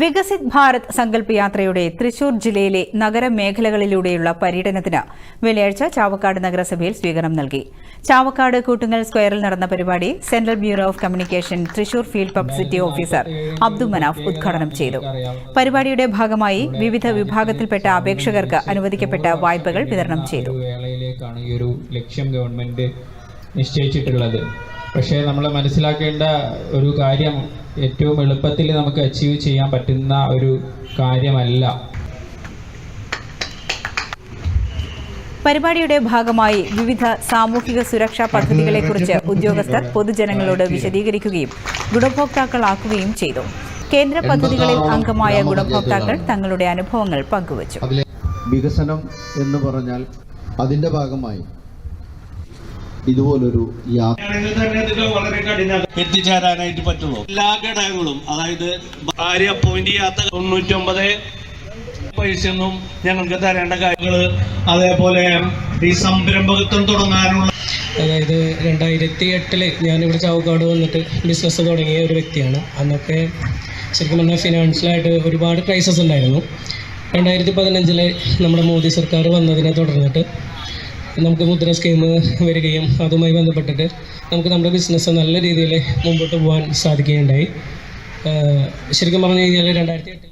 വികസിത് ഭാരത് സങ്കല്പ് യാത്രയുടെ തൃശൂർ ജില്ലയിലെ നഗരമേഖലകളിലൂടെയുള്ള പര്യടനത്തിന് വെള്ളിയാഴ്ച ചാവക്കാട് നഗരസഭയിൽ സ്വീകരണം നൽകി. ചാവക്കാട് കൂട്ടുങ്ങൽ സ്ക്വയറിൽ നടന്ന പരിപാടി central bureau of communication Thrissur field publicity officer Abdu Manaf ഉദ്ഘാടനം ചെയ്തു. പരിപാടിയുടെ ഭാഗമായി വിവിധ വിഭാഗത്തിൽപ്പെട്ട അപേക്ഷകർക്ക് അനുവദിക്കപ്പെട്ട വായ്പകൾ വിതരണം ചെയ്തു. പക്ഷേ നമ്മൾ മനസ്സിലാക്കേണ്ട ഒരു കാര്യം ഏറ്റവും എളുപ്പത്തിൽ നമുക്ക് അച്ചീവ് ചെയ്യാൻ പറ്റുന്ന ഒരു കാര്യമല്ല. പരിപാടിയുടെ ഭാഗമായി വിവിധ സാമൂഹിക സുരക്ഷാ പദ്ധതികളെക്കുറിച്ച് ഉദ്യോഗസ്ഥർ പൊതുജനങ്ങളോട് വിശദീകരിക്കുകയും ഗുണഭോക്താക്കളാക്കുകയും ചെയ്തു. കേന്ദ്ര പദ്ധതികളിൽ അംഗമായ ഗുണഭോക്താക്കൾ തങ്ങളുടെ അനുഭവങ്ങൾ പങ്കുവച്ചു. വികസനം എന്ന് പറഞ്ഞാൽ അതിന്റെ ഭാഗമായി ഇതുപോലൊരു എത്തിച്ചേരാനായിട്ട് പറ്റുള്ളൂ എല്ലാ ഘടകങ്ങളും അതായത് ഭാര്യ അപ്പോയിന്റ് ചെയ്യാത്ത തൊണ്ണൂറ്റൊമ്പത് പൈസയൊന്നും ഞങ്ങൾക്ക് തരേണ്ട കാര്യങ്ങൾ അതേപോലെ ഈ സംരംഭകത്വം തുടങ്ങാനുള്ള അതായത് രണ്ടായിരത്തി എട്ടിൽ ഇവിടെ ചാവക്കാട് വന്നിട്ട് ബിസിനസ് തുടങ്ങിയ ഒരു വ്യക്തിയാണ്. അന്നൊക്കെ ശരിക്കും പറഞ്ഞാൽ ഫിനാൻഷ്യലായിട്ട് ഒരുപാട് ക്രൈസസ് ഉണ്ടായിരുന്നു. രണ്ടായിരത്തി പതിനഞ്ചിൽ നമ്മുടെ മോദി സർക്കാർ വന്നതിനെ തുടർന്നിട്ട് നമുക്ക് മുദ്ര സ്കീം വരികയും അതുമായി ബന്ധപ്പെട്ടിട്ട് നമുക്ക് നമ്മുടെ ബിസിനസ് നല്ല രീതിയിൽ മുമ്പോട്ട് പോകാൻ സാധിക്കുകയുണ്ടായി. ശരിക്കും പറഞ്ഞു കഴിഞ്ഞാൽ രണ്ടായിരത്തി എട്ടിൽ